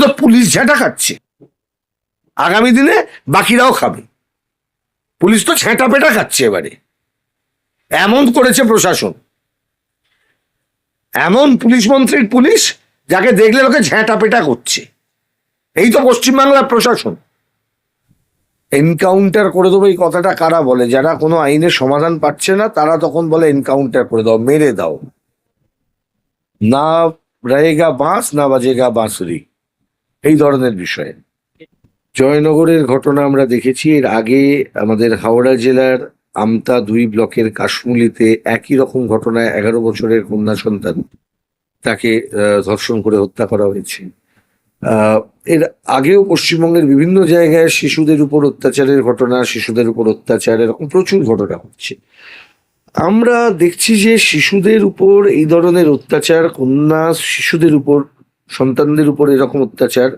তো পুলিশ ঝেঁটা খাচ্ছে। আগামী দিনে বাকিরাও খাবে। পুলিশ তো ছেঁটা পেটা খাচ্ছে এবারে। এমন করেছে প্রশাসন। এমন পুলিশ মন্ত্রীর পুলিশ যাকে দেখলে লোকে ঝেঁটা পেটা করছে। এই তো পশ্চিমবাংলার প্রশাসন। এনকাউন্টার করে দেবো এই কথাটা কারা বলে? যারা কোনো আইনের সমাধান পাচ্ছে না, তারা তখন বলে এনকাউন্টার করে দাও, মেরে দাও। না রয়েগা বাঁশ, না বাজেগা বাঁশুরি। এই ধরনের বিষয়ে। জয়নগরের ঘটনা আমরা দেখেছি, এর আগে আমাদের হাওড়া জেলার আমতা দুই ব্লকের কাশমুলিতে একই রকম ঘটনায় এগারো বছরের কন্যা সন্তান তাকে ধর্ষণ করে হত্যা করা হয়েছে। এর আগেও পশ্চিমবঙ্গের বিভিন্ন জায়গায় শিশুদের উপর অত্যাচারের ঘটনা, শিশুদের উপর অত্যাচার, এরকম প্রচুর ঘটনা হচ্ছে। আমরা দেখছি যে শিশুদের উপর এই ধরনের অত্যাচার, কন্যা শিশুদের উপর সন্তানদের উপর এরকম অত্যাচার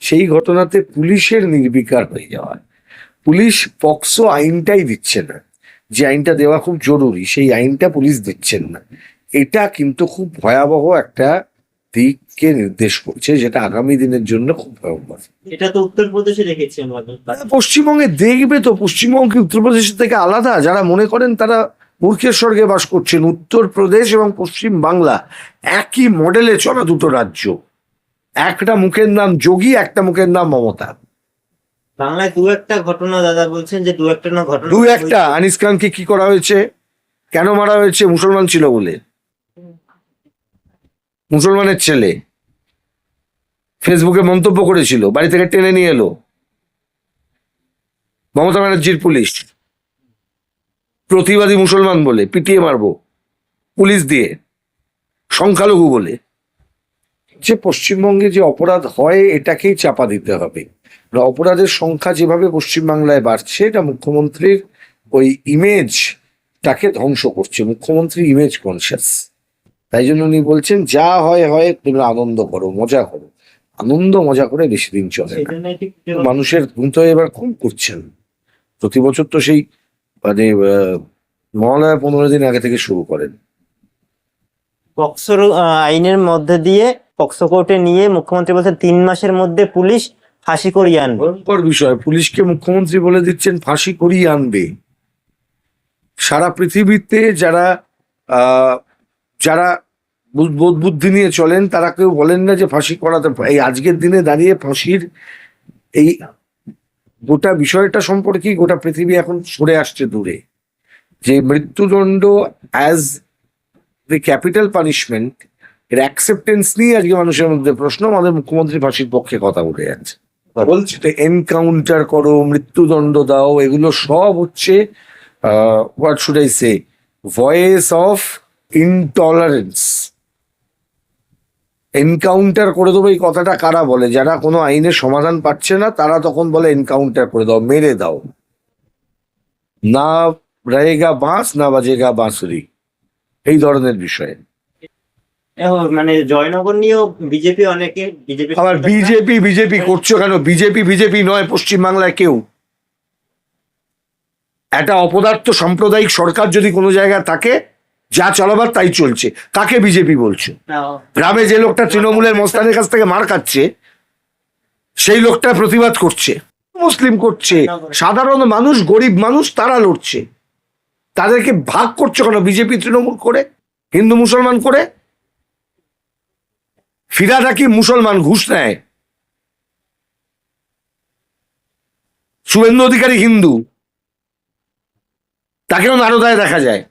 সেই ঘটনাতে পুলিশের নির্বিকার হয়ে যাওয়া পুলিশ পক্সো আইনটাই দিচ্ছে না। যে আইনটা দেওয়া খুব জরুরি সেই আইনটা পুলিশ দিচ্ছেন না। এটা কিন্তু খুব ভয়াবহ একটা দিককে নির্দেশ করছে যেটা আগামী দিনের জন্য খুব ভয়ঙ্কর। এটা তো উত্তরপ্রদেশে দেখেছি আমরা পশ্চিমবঙ্গে দেখবে তো পশ্চিমবঙ্গ কি উত্তরপ্রদেশের থেকে আলাদা? যারা মনে করেন তারা মূর্খের স্বর্গে বাস করছেন। উত্তরপ্রদেশ এবং পশ্চিম বাংলা একই মডেলে চলা দুটো রাজ্য। একটা মুখের নাম যোগী একটা মুখের নাম মমতা। বাংলায় দু একটা ঘটনা দাদা বলছেন যে দু একটা না ঘটনা দু একটা। আনিস খানকে কি করা হয়েছে? কেন মারা হয়েছে? মুসলমান ছিল বলে। মুসলমানের ছেলে। ফেসবুকে মন্তব্য করেছিল বাড়ি থেকে টেনে নিয়ে এলো। মমতা ব্যানার্জির পুলিশ। প্রতিবাদী মুসলমান বলে পিটিয়ে মারবো। পুলিশ দিয়ে। সংখ্যালঘু বলে। যে পশ্চিমবঙ্গে যে অপরাধ হয় এটাকেই চাপা দিতে হবে। অপরাধের সংখ্যা যেভাবে পশ্চিমবাংলায় বাড়ছে এটা মুখ্যমন্ত্রীর ওই ইমেজটাকে ধ্বংস করছে। মুখ্যমন্ত্রী ইমেজ কনসিয়াস তাই জন্য উনি বলছেন যা হয় হয় তুমি আনন্দ করো মজা করো। আনন্দ মজা করে বেশি দিন চলে মানুষের কিন্তু এবার কম করছেন। প্রতি বছর তো সেই মানে আহ, মহালয়া পনেরো দিন আগে থেকে শুরু করেন। পক্সোর আহ, আইনের মধ্যে দিয়ে পক্সো কোর্টে নিয়ে মুখ্যমন্ত্রী বলছেন তিন মাসের মধ্যে পুলিশ ফাঁসি করিয়ে আনবে। ভয়ঙ্কর বিষয়। পুলিশকে মুখ্যমন্ত্রী বলে দিচ্ছেন, ফাঁসি করিয়ে আনবে। সারা পৃথিবীতে যারা যারা বোধ বুদ্ধি নিয়ে চলেন, তারা কেউ বলেন না যে ফাঁসি করাতে, এই আজকের দিনে দাঁড়িয়ে ফাঁসির এই গোটা বিষয়টা সম্পর্কে গোটা পৃথিবী এখন সরে আসছে দূরে। যে মৃত্যুদণ্ড অ্যাজ দ্য ক্যাপিটাল পানিশমেন্ট এর অ্যাকসেপ্টেন্স নিয়ে আজকে মানুষের মধ্যে প্রশ্ন, আমাদের মুখ্যমন্ত্রী ফাঁসির পক্ষে কথা উঠে যাচ্ছে। বলছি তো এনকাউন্টার করো, মৃত্যুদণ্ড দাও, এগুলো সব হচ্ছে what should I say voice of intolerance encounter করে দেবো এই কথাটা কারা বলে? যারা কোনো আইনের সমাধান পাচ্ছে না, তারা তখন বলে এনকাউন্টার করে দাও, মেরে দাও। না রয়েগা বাঁশ, না বাজেগা বাঁশুরি। এই ধরনের বিষয়ে। মানে জয়নগর নিয়েও বিজেপি অনেকে বিজেপি আবার বিজেপি বিজেপি করছ কেন? বিজেপি বিজেপি নয় পশ্চিমবাংলায় কেউ। একটা অপদার্থ সাম্প্রদায়িক সরকার যদি কোনো জায়গায় থাকে যা চলাবার তাই চলছে। কাকে বিজেপি বলছো? গ্রামে যে লোকটা তৃণমূলের মস্তানের কাছ থেকে মার খাচ্ছে সেই লোকটা প্রতিবাদ করছে। মুসলিম করছে। সাধারণ মানুষ গরিব মানুষ তারা লড়ছে। তাদেরকে ভাগ করছে কেন? বিজেপি তৃণমূল করে? হিন্দু মুসলমান করে? ফিরাদা কি মুসলমান ঘুষ নেয়? শুভেন্দু অধিকারী হিন্দু। তাকেও নারদায় দেখা যায়।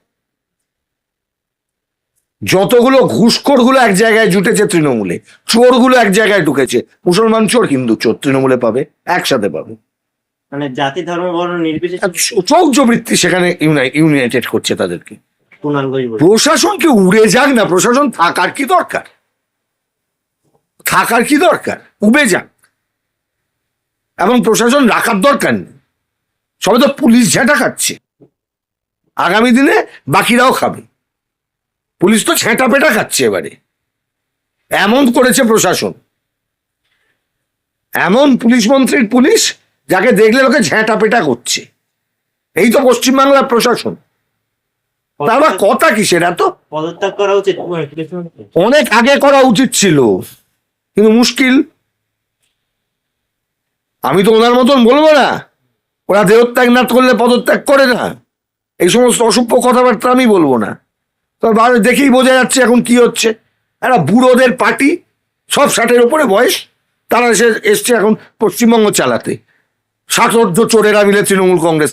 যতগুলো ঘুষখোরগুলো এক জায়গায় জুটেছে তৃণমূলে চোরগুলো এক জায়গায় ঢুকেছে মুসলমান চোর হিন্দু চোর তৃণমূলে পাবে একসাথে পাবে। মানে জাতি ধর্ম বর্ণ নির্বিশেষে সৌর্য বৃত্তি সেখানে ইউনাইটেড করছে তাদেরকে। প্রশাসনকে উড়ে যাক না প্রশাসন থাকার কি দরকার? থাকার কি দরকার? উবে যাক। এবং প্রশাসন রাখার দরকার নেই। সবাই তো পুলিশ ঝেঁটা খাচ্ছে। আগামী দিনে বাকিরাও খাবে। পুলিশ তো ছেঁটা পেটা খাচ্ছে এবারে। এমন করেছে প্রশাসন। এমন পুলিশ মন্ত্রীর পুলিশ যাকে দেখলে লোকে ঝেঁটা পেটা করছে। এই তো পশ্চিমবাংলার প্রশাসন। তার কথা কিসের এত? পদত্যাগ করা উচিত। অনেক আগে করা উচিত ছিল। কিন্তু মুশকিল। আমি তো ওনার মতন বলব না। ওরা দেহত্যাগ না করলে পদত্যাগ করে না। এই সমস্ত অসভ্য কথাবার্তা আমি বলব না। তবে দেখেই বোঝা যাচ্ছে এখন কি হচ্ছে। একটা বুড়োদের পার্টি, সব ষাটের ওপরে বয়স। তারা এসে এসছে এখন পশ্চিমবঙ্গ চালাতে। ষাটোর্ধ চোরেরা মিলে তৃণমূল কংগ্রেস